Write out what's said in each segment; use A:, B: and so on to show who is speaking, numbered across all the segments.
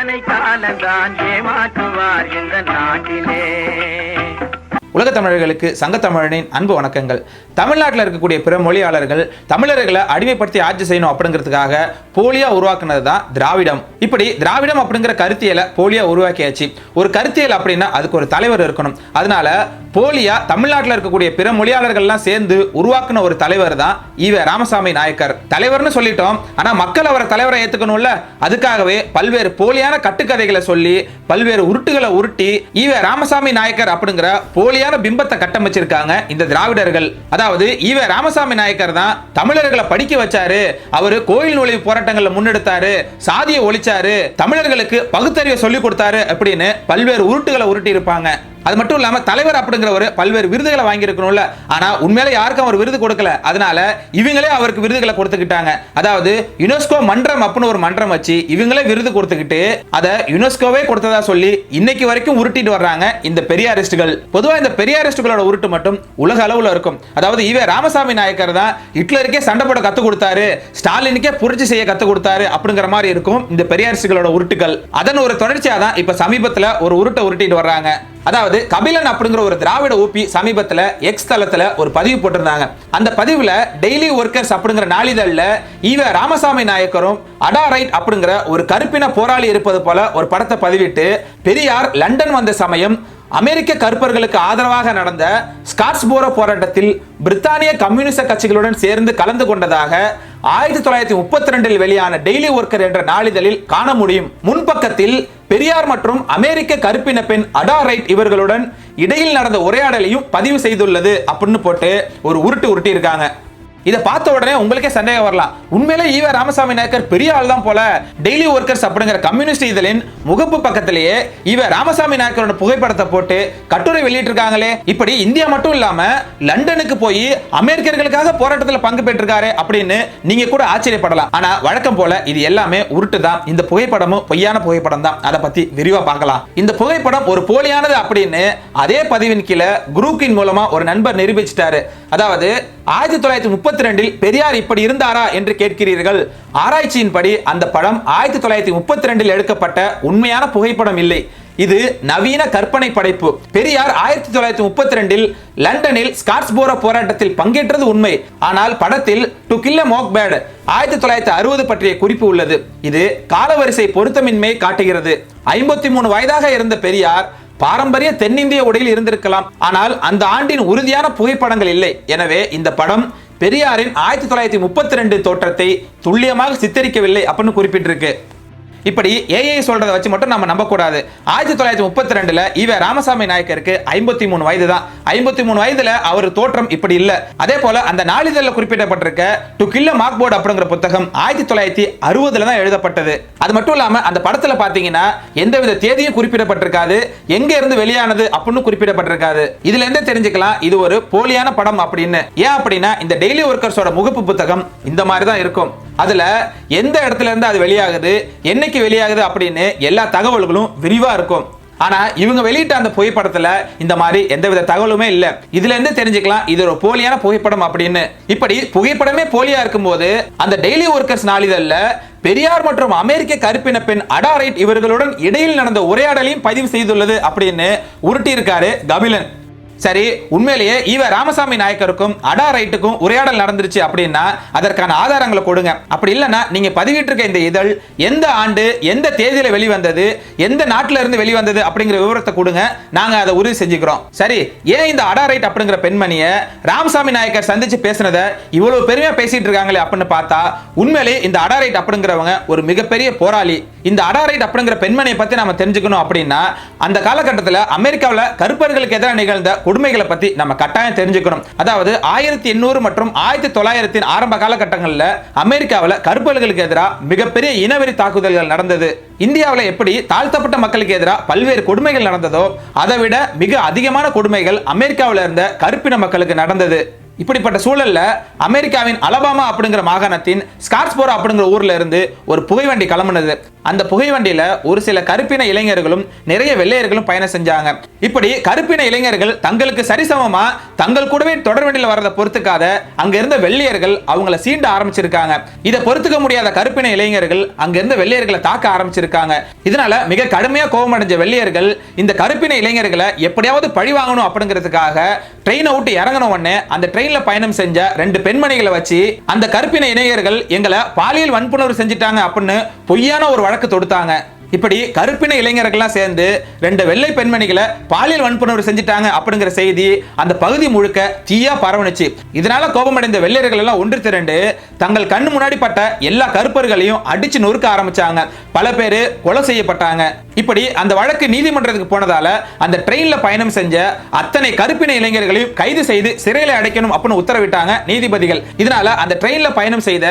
A: அத்தனை காலந்தான் ஏமாற்றுவார் இந்த நாட்டிலே.
B: உலக தமிழர்களுக்கு சங்கத்தமிழனின் அன்பு வணக்கங்கள். தமிழ்நாட்டில் இருக்கக்கூடிய பிற மொழியாளர்கள் தமிழர்களை அடிமைப்படுத்தி ஆட்சி செய்யணும் அப்படிங்கிறதுக்காக போலியா உருவாக்குனது தான் திராவிடம். இப்படி திராவிடம் அப்படிங்கிற கருத்தியலை போலியா உருவாக்கியாச்சு. ஒரு கருத்தியல் அப்படின்னா அதுக்கு ஒரு தலைவர் இருக்கணும். அதனால போலியா தமிழ்நாட்டில் இருக்கக்கூடிய பிற மொழியாளர்கள்லாம் சேர்ந்து உருவாக்குன ஒரு தலைவர் தான் ஈவ ராமசாமி நாயக்கர். தலைவர்னு சொல்லிட்டோம். ஆனா மக்கள் அவரை தலைவரை ஏத்துக்கணும்ல. அதுக்காகவே பல்வேறு போலியான கட்டுக்கதைகளை சொல்லி பல்வேறு உருட்டுகளை உருட்டி ஈவ ராமசாமி நாயக்கர் அப்படிங்கிற போலியான பிம்பத்தை கட்டமைச்சிருக்காங்க இந்த திராவிடர்கள். அதாவது ஈவ ராமசாமி நாயக்கர் தான் தமிழர்களை படிக்க வச்சாரு. அவரு கோயில் நுழைவு போராட்டங்களை முன்னெடுத்தாரு. சாதியை ஒழிச்சாரு. தமிழர்களுக்கு பகுத்தறிவை சொல்லி கொடுத்தாரு அப்படின்னு பல்வேறு உருட்டுகளை உருட்டி இருப்பாங்க அது மட்டும் இல்லாமல் தலைவர் அப்படிங்கிற ஒரு பல்வேறு விருதுகளை வாங்கியிருக்கணும்ல. ஆனால் உண்மையில யாருக்கும் அவர் விருது கொடுக்கல. அதனால இவங்களே அவருக்கு விருதுகளை கொடுத்துக்கிட்டாங்க. அதாவது யுனெஸ்கோ மன்றம் அப்படின்னு ஒரு மன்றம் வச்சு இவங்களே விருது கொடுத்துக்கிட்டு அதை யுனெஸ்கோவே கொடுத்ததா சொல்லி இன்னைக்கு வரைக்கும் உருட்டிட்டு வர்றாங்க இந்த பெரியாரிஸ்டுகள். பொதுவா இந்த பெரியாரிஸ்டுகளோட உருட்டு மட்டும் உலக அளவில் இருக்கும். அதாவது இவே ராமசாமி நாயக்கர் தான் ஹிட்லருக்கே சண்டை போட கத்து கொடுத்தாரு. ஸ்டாலினுக்கே புரட்சி செய்ய கத்து கொடுத்தாரு அப்படிங்கிற மாதிரி இருக்கும் இந்த பெரியாரிஸ்டுகளோட உருட்டுகள். அதன் ஒரு தொடர்ச்சியாக தான் இப்ப சமீபத்துல ஒரு உருட்டை உருட்டிட்டு வர்றாங்க. அதாவது கபிலன் அப்படிங்கிற ஒரு திராவிட ஊப்பி சமீபத்தில் எக்ஸ் தளத்தில் ஒரு பதிவு போட்டிருந்தாங்க. அந்த பதிவில் டெய்லி ஒர்க்கர்ஸ் அப்படிங்கிற நாளிதழில் ஈவ ராமசாமி நாயக்கரும் அடா ரைட் அப்படிங்கிற ஒரு கருப்பின போராளி இருப்பது போல ஒரு படத்தை பதிவிட்டு பெரியார் லண்டன் வந்த சமயம் அமெரிக்க கருப்பர்களுக்கு ஆதரவாக நடந்த ஸ்காட்ஸ்போரோ போராட்டத்தில் பிரித்தானிய கம்யூனிச கட்சிகளுடன் சேர்ந்து கலந்து கொண்டதாக ஆயிரத்தி தொள்ளாயிரத்தி முப்பத்தி ரெண்டில் வெளியான டெய்லி ஒர்க்கர் என்ற நாளிதழில் காண முடியும். முன்பக்கத்தில் பெரியார் மற்றும் அமெரிக்க கருப்பின பெண் அடா ரைட் இவர்களுடன் இடையில் நடந்த உரையாடலையும் பதிவு செய்துள்ளது அப்படின்னு போட்டு ஒரு உருட்டு உருட்டி இருக்காங்க இதை பார்த்த உடனே உங்களுக்கே சந்தேகம் வரலாம். உண்மையிலே ஈவ ராமசாமி நாயக்கர் பெரிய ஆள் தான் போல டெய்லி ஒர்க்கர்ஸ் அப்படிங்கிற கம்யூனிஸ்ட் இதழின் முகப்பு பக்கத்திலேயே இவ ராமசாமி நாயக்கரோட புகைப்படத்தை போட்டு கட்டுரை வெளியிட்டிருக்காங்களே. இப்படி இந்தியா மட்டும் இல்லாம லண்டனுக்கு போய் அமெரிக்கர்களுக்காக போராட்டத்தில் பங்கு பெற்றிருக்காரு அப்படின்னு நீங்க கூட ஆச்சரியப்படலாம். ஆனா வழக்கம் போல இது எல்லாமே உருட்டு தான் இந்த புகைப்படமும் பொய்யான புகைப்படம் தான். அதை பத்தி விரிவா பார்க்கலாம். இந்த புகைப்படம் ஒரு போலியானது அப்படின்னு அதே பதிவின் கீழே குரூப்பின் மூலமா ஒரு நண்பர் நிரூபிச்சிட்டாரு. அதாவது ஆயிரத்தி தொள்ளாயிரத்தி முப்பத்தி ரெண்டில் பெரியார் இப்படி இருந்தாரா என்று கேட்கிறீர்கள். ஆராய்ச்சியின்படி அந்த படம் ஆயிரத்தி தொள்ளாயிரத்தி முப்பத்தி ரெண்டில் எடுக்கப்பட்ட உண்மையான புகைப்படம் இல்லை. இது நவீன கற்பனை படைப்பு. பெரியார் ஆயிரத்தி தொள்ளாயிரத்தி முப்பத்தி ரெண்டில் லண்டனில் ஸ்காட்ஸ்போரோ போராட்டத்தில் பங்கேற்றது உண்மை. ஆனால் படத்தில் டு கில்ல மோக் பேட் ஆயிரத்தி தொள்ளாயிரத்தி அறுபது பற்றிய குறிப்பு உள்ளது. இது காலவரிசை பொருத்தமின்மையை காட்டுகிறது. ஐம்பத்தி மூணு வயதாக இருந்த பெரியார் பாரம்பரிய தென்னிந்திய உடையில் இருந்திருக்கலாம். ஆனால் அந்த ஆண்டின் உறுதியான புகைப்படங்கள் இல்லை. எனவே இந்த படம் பெரியாரின் ஆயிரத்தி தொள்ளாயிரத்தி முப்பத்தி ரெண்டு தோற்றத்தை துல்லியமாக சித்தரிக்கவில்லை அப்படின்னு குறிப்பிட்டிருக்கு. இப்படி ஏஐ சொல்றதை வச்சு மட்டும் நம்ம நம்பக்கூடாது. ஆயிரத்தி தொள்ளாயிரத்தி முப்பத்தி ரெண்டுல இவ ராமசாமி நாயக்கருக்கு ஐம்பத்தி மூணு வயது தான் ஐம்பத்தி மூணு வயதுல அவர் தோற்றம் இப்படி இல்ல. அதே போல அந்த நாளிதழில் குறிப்பிடப்பட்டிருக்க டு கில்ல மார்க் போர்டு அப்படிங்கிற புத்தகம் ஆயிரத்தி தொள்ளாயிரத்தி அறுபதுல தான் எழுதப்பட்டது. அது மட்டும் இல்லாம அந்த படத்துல பாத்தீங்கன்னா எந்தவித தேதியும் குறிப்பிடப்பட்டிருக்காது. எங்க இருந்து வெளியானது அப்படின்னு குறிப்பிடப்பட்டிருக்காது. இதுல இருந்தே தெரிஞ்சுக்கலாம் இது ஒரு போலியான படம் அப்படின்னு. ஏன் அப்படின்னா இந்த டெய்லி ஒர்க்கர்ஸோட முகப்பு புத்தகம் இந்த மாதிரி தான் இருக்கும். அதுல எந்த இடத்துல இருந்து அது வெளியாகுது என்னைக்கு வெளியாகுது அப்படின்னு எல்லா தகவல்களும் விரிவா இருக்கும். ஆனா இவங்க வெளியிட்ட அந்த புகைப்படத்துல இந்த மாதிரி எந்தவித தகவலுமே இல்ல. இதுல இருந்து தெரிஞ்சுக்கலாம் இது ஒரு போலியான புகைப்படம் அப்படின்னு. இப்படி புகைப்படமே போலியா இருக்கும்போது அந்த டெய்லி ஒர்க்கர்ஸ் நாளிதழ்ல பெரியார் மற்றும் அமெரிக்க கருப்பின பெண் அடாரைட் இவர்களுடன் இடையில் நடந்த உரையாடலையும் பதிவு செய்துள்ளது அப்படின்னு உருட்டி இருக்காரு கபிலன். சரி உண்மையிலேயே ஈவ ராமசாமி நாயக்கருக்கும் அடா ரைட்டுக்கும் உரையாடல் நடந்துருச்சு அப்படின்னா அதற்கான ஆதாரங்களை கொடுங்க. அப்படி இல்லைன்னா நீங்க பதிவிட்டிருக்க இந்த இதழ் எந்த ஆண்டு எந்த தேதியில வெளிவந்தது எந்த நாட்டில இருந்து வெளிவந்தது அப்படிங்கிற விவரத்தை கொடுங்க. நாங்க அதை உறுதி செஞ்சுக்கிறோம். சரி ஏன் இந்த அடா ரைட் அப்படிங்கிற பெண்மணிய ராமசாமி நாயக்கர் சந்திச்சு பேசுனதை இவ்வளவு பெருமையா பேசிட்டு இருக்காங்களே அப்படின்னு பார்த்தா உண்மையிலே இந்த அடா ரைட் அப்படிங்கிறவங்க ஒரு மிகப்பெரிய போராளி. இந்த அடா ரைட் அப்படிங்கிற பெண்மணியை பத்தி நம்ம தெரிஞ்சுக்கணும் அப்படின்னா அந்த காலகட்டத்தில் அமெரிக்காவில் கருப்பர்களுக்கு எதிராக நிகழ்ந்த கொடுமைகளை பற்றி நம்ம கட்டாயம் தெரிஞ்சுக்கணும். அதாவது ஆயிரத்தி எண்ணூறு மற்றும் ஆயிரத்தி தொள்ளாயிரத்தின் ஆரம்ப காலகட்டங்களில் அமெரிக்காவில் கருப்பர்களுக்கு எதிராக மிகப்பெரிய இனவெறி தாக்குதல்கள் நடந்தது. இந்தியாவில் எப்படி தாழ்த்தப்பட்ட மக்களுக்கு எதிராக பல்வேறு கொடுமைகள் நடந்ததோ அதை விட மிக அதிகமான கொடுமைகள் அமெரிக்காவில் இருந்த கருப்பின மக்களுக்கு நடந்தது. இப்படிப்பட்ட சூழல்ல அமெரிக்காவின் அலபாமா அப்படிங்கிற மாகாணத்தின் ஸ்கார்ஸ்போரா அப்படிங்கிற ஊர்ல இருந்து ஒரு புகைவண்டி கிளம்புனது. அந்த புகைவண்டியில ஒரு சில கருப்பின இளைஞர்களும் நிறைய வெள்ளையர்களும் பயணம் செஞ்சாங்க. இப்படி கருப்பின இளைஞர்கள் தங்களுக்கு சரிசமமாக தங்கள் கூடவே தொடர்வண்டியில் வரதை பொறுத்துக்காத அங்க இருந்த வெள்ளையர்கள் அவங்கள சீண்ட ஆரம்பிச்சிருக்காங்க. இதை பொறுத்துக்க முடியாத கருப்பின இளைஞர்கள் அங்க இருந்த வெள்ளையர்களை தாக்க ஆரம்பிச்சிருக்காங்க. இதனால மிக கடுமையா கோபம் அடைஞ்ச வெள்ளையர்கள் இந்த கருப்பின இளைஞர்களை எப்படியாவது பழி வாங்கணும் அப்படிங்கிறதுக்காக ட்ரெயினை விட்டு இறங்கின உடனே அந்த ட்ரெயின்ல பயணம் செஞ்ச ரெண்டு பெண்மணிகளை வச்சு அந்த கருப்பின இளைஞர்கள் எங்களை பாலியல் வன்புணர்வு செஞ்சுட்டாங்க அப்படின்னு பொய்யான ஒரு வழக்கு தொடுத்தாங்க. இப்படி கருப்பின இளைஞர்கள்லாம் சேர்ந்து ரெண்டு வெள்ளை பெண்மணிகளை பாலியல் வன்புணர்வு செஞ்சுட்டாங்க அப்படிங்கிற செய்தி அந்த பகுதி முழுக்க தீயா பரவணுச்சு இதனால கோபமடைந்த வெள்ளையர்கள் எல்லாம் ஒன்று திரண்டு தங்கள் கண்ணு முன்னாடி பட்ட எல்லா கருப்பர்களையும் அடிச்சு நொறுக்க ஆரம்பிச்சாங்க. பல பேர் கொலை செய்யப்பட்டாங்க. இப்படி அந்த வழக்கு நீதிமன்றத்துக்கு போனதால அந்த ட்ரெயின்ல பயணம் செஞ்ச அத்தனை கருப்பின இளைஞர்களையும் கைது செய்து சிறையில் அடைக்கணும் அப்படின்னு உத்தரவிட்டாங்க நீதிபதிகள். இதனால அந்த ட்ரெயின்ல பயணம் செய்த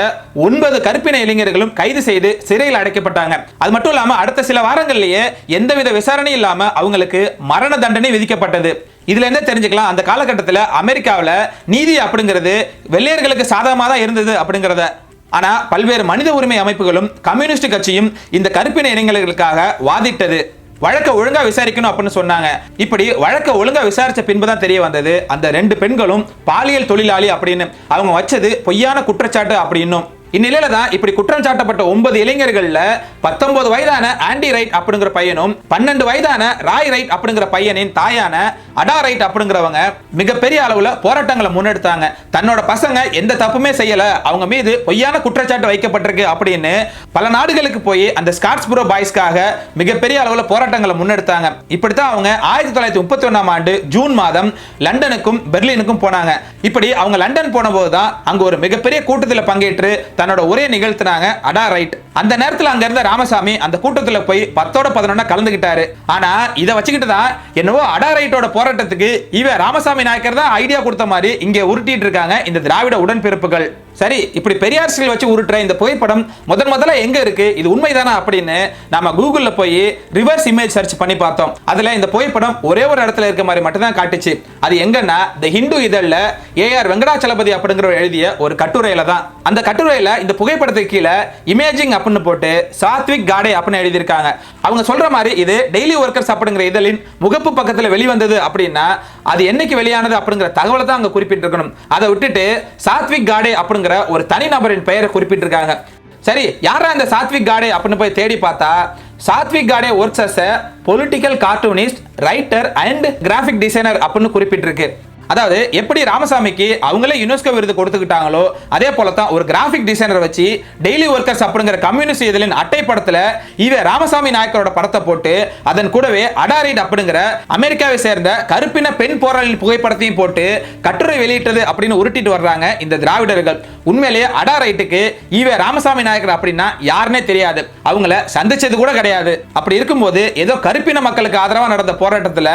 B: ஒன்பது கருப்பின இளைஞர்களும் கைது செய்து சிறையில் அடைக்கப்பட்டாங்க. அது மட்டும் இல்லாம அடுத்த சில வாரங்கள்லயே எந்தவித விசாரணை இல்லாம அவங்களுக்கு மரண தண்டனை விதிக்கப்பட்டது. இதுல என்ன தெரிஞ்சுக்கலாம்? அந்த காலகட்டத்தில் அமெரிக்காவில் நீதி அப்படிங்கிறது வெள்ளையர்களுக்கு சாதகமாக தான் இருந்தது அப்படிங்கிறத ஆனா பல்வேறு மனித உரிமை அமைப்புகளும் கம்யூனிஸ்ட் கட்சியும் இந்த கருப்பின இளைஞர்களுக்காக வாதிட்டது. வழக்கை ஒழுங்கா விசாரிக்கணும் அப்படின்னு சொன்னாங்க. இப்படி வழக்கை ஒழுங்கா விசாரிச்ச பின்பு தான் தெரிய வந்தது. அந்த ரெண்டு பெண்களும் பாலியல் தொழிலாளி அப்படின்னு அவங்க வச்சது பொய்யான குற்றச்சாட்டு அப்படின்னும். இந்நிலையில தான் இப்படி குற்றம் சாட்டப்பட்ட ஒன்பது இளைஞர்கள்ல பத்தொன்பது வயதான ஆண்டி ரைட் அப்படிங்கிற பையனும் பன்னெண்டு வயதான ராய் ரைட் அப்படிங்கிற பையனின் தாயான அடா ரைட் அப்படிங்கிறவங்க மிகப்பெரிய அளவுல போராட்டங்களை முன்னெடுத்தாங்க. தன்னோட பசங்க எந்த தப்புமே செய்யல. அவங்க மீது பொய்யான குற்றச்சாட்டு வைக்கப்பட்டிருக்கு அப்படின்னு பல நாடுகளுக்கு போய் அந்த ஸ்காட்ஸ்புரோ பாய்ஸ்க்காக மிகப்பெரிய அளவுல போராட்டங்களை முன்னெடுத்தாங்க. இப்படித்தான் அவங்க ஆயிரத்தி தொள்ளாயிரத்தி முப்பத்தி ஒன்னாம் ஆண்டு ஜூன் மாதம் லண்டனுக்கும் பெர்லினுக்கும் போனாங்க. இப்படி அவங்க லண்டன் போன போது தான் அங்கே ஒரு மிகப்பெரிய கூட்டத்தில் பங்கேற்று தன்னோட உரையை நிகழ்த்தினாங்க. அடா ரைட் அந்த நேரத்தில் அங்கே இருந்த ராமசாமி அந்த கூட்டத்தில் போய் பத்தோட பதினொன்னா கலந்துகிட்டாரு. ஆனால் இதை வச்சுக்கிட்டு தான் என்னவோ அடா ரைட்டோட போராட்டத்துக்கு இவன் ராமசாமி நாயக்கர் தான் ஐடியா கொடுத்த மாதிரி இங்கே உருட்டிட்டு இருக்காங்க இந்த திராவிட உடன்பிறப்புகள். சரி இப்படி பெரியார் ஸ்டில் வச்சு உருட்டுற இந்த புகைப்படம் முதன் முதல்ல எங்க இருக்கு? இது உண்மைதானா அப்படின்னு நாம கூகுள்ல போய் ரிவர்ஸ் இமேஜ் சர்ச் பண்ணி பார்த்தோம். அதுல இந்த புகைப்படம் ஒரே ஒரு இடத்துல இருக்க மாதிரி மட்டும் தான் காட்டுச்சு. அது எங்கன்னா த ஹிந்து இதழ்ல ஏஆர் வெங்கடாச்சலபதி அப்படிங்கிறவர் எழுதிய ஒரு கட்டுரையில தான். அந்த கட்டுரையில இந்த புகைப்படத்துக்கு கீழே இமேஜிங் அப்படின்னு போட்டு சாத்விக் காடே அப்படின்னு எழுதியிருக்காங்க. அவங்க சொல்ற மாதிரி இது டெய்லி ஒர்க்கர்ஸ் அப்படிங்கிற இதழின் முகப்பு பக்கத்துல வெளிவந்தது அப்படின்னா அது என்னைக்கு வெளியானது அப்படிங்கிற தகவலை தான் அங்க குறிப்பிட்டிருக்கணும். அதை விட்டுட்டு சாத்விக் காடே அப்படிங்கிற ஒரு தனிநபரின் பெயரை குறிப்பிட்டிருக்காங்க. சரி யாரா இந்த சாத்விக் காடே அப்படின்னு போய் தேடி பார்த்தா Satwik Gade works as political cartoonist writer and graphic designer அப்படின்னு குறிப்பிட்டிருக்கு. அதாவது எப்படி ராமசாமிக்கு அவங்களே யுனெஸ்கோ விருது கொடுத்துக்கிட்டாங்களோ அதே போல தான் ஒரு கிராஃபிக் டிசைனர் வச்சு டெய்லி ஒர்க்கர்ஸ் அப்படிங்கிற கம்யூனிஸ்ட் இதழின் அட்டை படத்தில் இவ ராமசாமி நாயக்கரோட படத்தை போட்டு அதன் கூடவே அடாரிட் அப்படிங்கிற அமெரிக்காவை சேர்ந்த கருப்பின பெண் போராளியின் புகைப்படத்தையும் போட்டு கட்டுரை வெளியிட்டது அப்படின்னு உருட்டிட்டு வர்றாங்க இந்த திராவிடர்கள். உண்மையிலேயே அடா ரைட்டுக்கு ஈவே ராமசாமி நாயக்கர் அப்படின்னா யாருன்னே தெரியாது. அவங்கள சந்திச்சது கூட கிடையாது. அப்படி இருக்கும்போது ஏதோ கருப்பின மக்களுக்கு ஆதரவாக நடந்த போராட்டத்தில்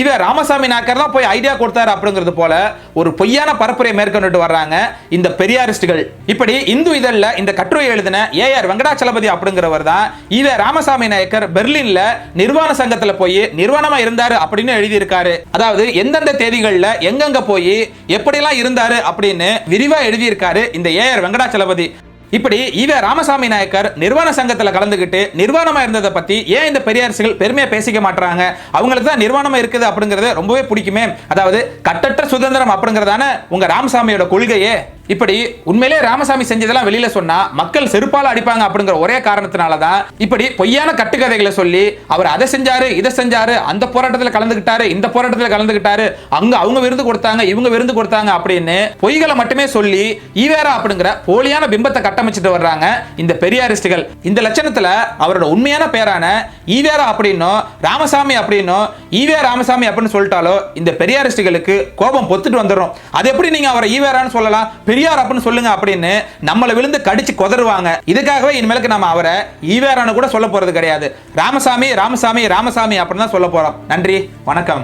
B: ஈவே ராமசாமி நாயக்கர் தான் போய் ஐடியா கொடுத்தாரு அப்படிங்கிறது போல ஒரு பொய்யான பரப்புரை மேற்கொண்டுட்டு வர்றாங்க இந்த பெரியாரிஸ்டுகள். இப்படி இந்து இதழில் இந்த கட்டுரை எழுதின ஏஆர் வெங்கடாச்சலபதி அப்படிங்கிறவர் தான் ஈவே ராமசாமி நாயக்கர் பெர்லின்ல நிர்வாண சங்கத்தில் போய் நிர்வாணமா இருந்தாரு அப்படின்னு எழுதியிருக்காரு. அதாவது எந்தெந்த தேதிகளில் எங்கெங்க போய் எப்படியெல்லாம் இருந்தாரு அப்படின்னு விரிவா எழுதியிருக்காரு இந்த ஏஆர் வெங்கடாச்சலபதி. இப்படி ஈவே ராமசாமி நாயக்கர் நிர்வாண சங்கத்துல கலந்துக்கிட்டு நிர்வாணமா இருந்ததை பத்தி ஏன் இந்த பெரியாரசுகள் பெருமையா பேசிக்க மாட்டாங்க அவங்களுக்கு தான் நிர்வாணமா இருக்குது அப்படிங்கறது ரொம்பவே பிடிக்குமே. அதாவது கட்டற்ற சுதந்திரம் அப்படிங்கறதான உங்க ராமசாமியோட கொள்கையே. இப்படி உண்மையிலே ராமசாமி செஞ்சதெல்லாம் வெளியில சொன்னா மக்கள் செருப்பால அடிப்பாங்க அப்படிங்கிற ஒரே காரணத்தினால தான் இப்படி பொய்யான கட்டுக்கதைகளை சொல்லி அவர் அதை செஞ்சாரு இதை செஞ்சாரு அந்த போராட்டத்தில் கலந்துக்கிட்டாரு இந்த போராட்டத்தில் கலந்துக்கிட்டாரு அங்க அவங்க விருந்து கொடுத்தாங்க இவங்க விருந்து கொடுத்தாங்க அப்படின்னு பொய்களை மட்டுமே சொல்லி ஈவேரா அப்படிங்கிற போலியான பிம்பத்தை கட்டமைச்சிட்டு வர்றாங்க இந்த பெரியாரிஸ்டுகள். இந்த லட்சணத்துல அவரோட உண்மையான பேரான ஈவேரா அப்படின்னும் ராமசாமி அப்படின்னும் ஈவே ராமசாமி அப்படின்னு சொல்லிட்டாலோ இந்த பெரியாரிஸ்டுகளுக்கு கோபம் பொத்துட்டு வந்துடும் அது எப்படி நீங்க அவரை ஈவேரான்னு சொல்லலாம்? பெரியார் அப்படின்னு சொல்லுங்க அப்படின்னு நம்மளை விழுந்து கடிச்சு கொதருவாங்க இதுக்காகவே இனிமேலுக்கு நம்ம அவரை ஈவேரான்னு கூட சொல்ல போறது கிடையாது. ராமசாமி ராமசாமி ராமசாமி அப்படின்னு தான் சொல்ல போறோம். நன்றி வணக்கம்.